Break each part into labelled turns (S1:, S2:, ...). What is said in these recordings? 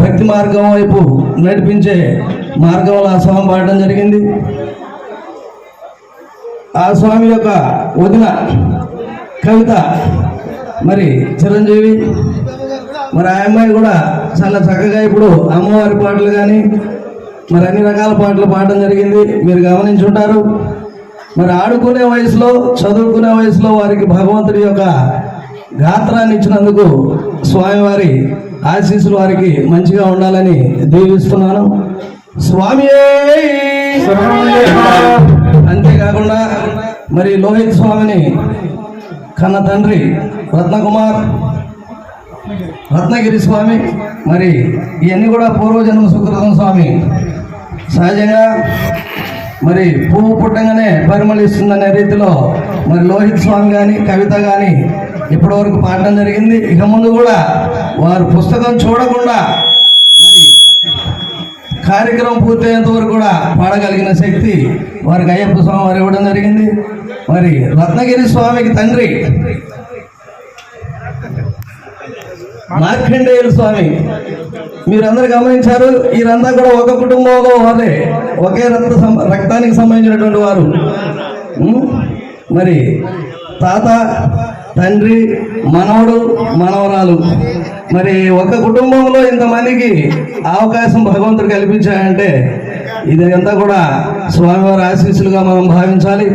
S1: భక్తి మార్గం వైపు నడిపించే మార్గంలో ఆ స్వామి పాడడం జరిగింది. ఆ స్వామి యొక్క వదిన కవిత మరి చిరంజీవి మరి ఆ అమ్మాయి కూడా చాలా చక్కగా ఇప్పుడు అమ్మవారి పాటలు కానీ మరి అన్ని రకాల పాటలు పాడడం జరిగింది. మీరు గమనించుంటారు మరి ఆడుకునే వయసులో చదువుకునే వయసులో వారికి భగవంతుడి యొక్క గాత్రాన్ని ఇచ్చినందుకు స్వామివారి ఆశీస్సులు వారికి మంచిగా ఉండాలని దీవిస్తున్నాను. స్వామి అంతేకాకుండా మరి లోహిత్ స్వామిని కన్న తండ్రి రత్నకుమార్ రత్నగిరి స్వామి మరి ఇవన్నీ కూడా పూర్వజన్మ సుకృతం స్వామి. సహజంగా మరి పువ్వు పుట్టంగానే పరిమళిస్తుందనే రీతిలో మరి లోహిత్ స్వామి కానీ కవిత కానీ ఇప్పటి వరకు పాడడం జరిగింది. ఇక ముందు కూడా వారు పుస్తకం చూడకుండా మరి కార్యక్రమం పూర్తయ్యేంత వరకు కూడా పాడగలిగిన శక్తి వారికి అయ్యప్ప స్వామి వారు ఇవ్వడం జరిగింది. మరి రత్నగిరి స్వామికి తండ్రి మార్కండేయులు స్వామి. మీరందరూ గమనించారు వీరంతా కూడా ఒక కుటుంబంలో వారే ఒకే రక్త సం- రక్తానికి సంబంధించినటువంటి వారు. మరి తాత తండ్రి మనవడు మనవరాలు మరి ఒక కుటుంబంలో ఇంతమందికి అవకాశం భగవంతుడు కల్పించాయంటే ఇదంతా కూడా స్వామివారి ఆశీస్సులుగా మనం భావించాలి.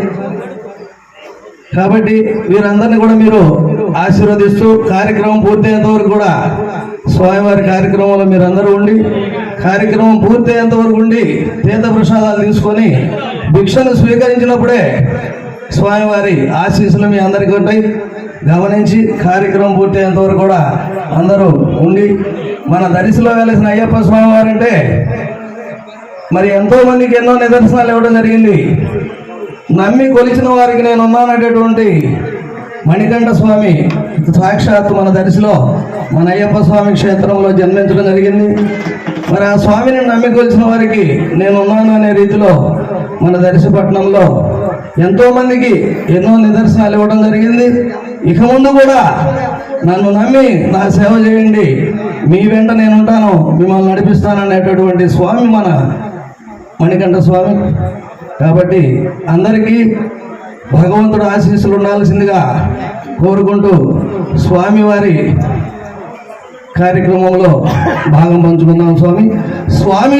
S1: కాబట్టి వీరందరినీ కూడా మీరు ఆశీర్వదిస్తూ కార్యక్రమం పూర్తయ్యేంత వరకు కూడా స్వామివారి కార్యక్రమంలో మీరందరూ ఉండి కార్యక్రమం పూర్తయ్యేంత వరకు ఉండి తీర్థ ప్రసాదాలు తీసుకొని భిక్షను స్వీకరించినప్పుడే స్వామివారి ఆశీస్సులు మీ అందరికీ ఉంటాయి. గమనించి కార్యక్రమం పూర్తయ్యేంత వరకు కూడా అందరూ ఉండి మన దరిశిలో వెలిసిన అయ్యప్ప స్వామివారు అంటే మరి ఎంతో మందికి ఎన్నో నిదర్శనాలు ఇవ్వడం జరిగింది. నమ్మి కొలిచిన వారికి నేను ఉన్నాననేటువంటి మణికంఠ స్వామి సాక్షాత్ మన దరిశిలో మన అయ్యప్ప స్వామి క్షేత్రంలో జన్మించడం జరిగింది. మరి ఆ స్వామిని నమ్మి కొలిచిన వారికి నేను ఉన్నాను అనే రీతిలో మన దర్శపట్నంలో ఎంతో మందికి ఎన్నో నిదర్శనాలు ఇవ్వడం జరిగింది. ఇక ముందు కూడా నన్ను నమ్మి నా సేవ చేయండి. మీ వెంట నేను ఉంటాను మిమ్మల్ని నడిపిస్తాననేటటువంటి స్వామి మన మణికంఠ స్వామి. కాబట్టి అందరికీ భగవంతుడు ఆశీస్సులు ఉండాల్సిందిగా కోరుకుంటూ స్వామివారి కార్యక్రమంలో భాగం పంచుకుందాం స్వామి. స్వామి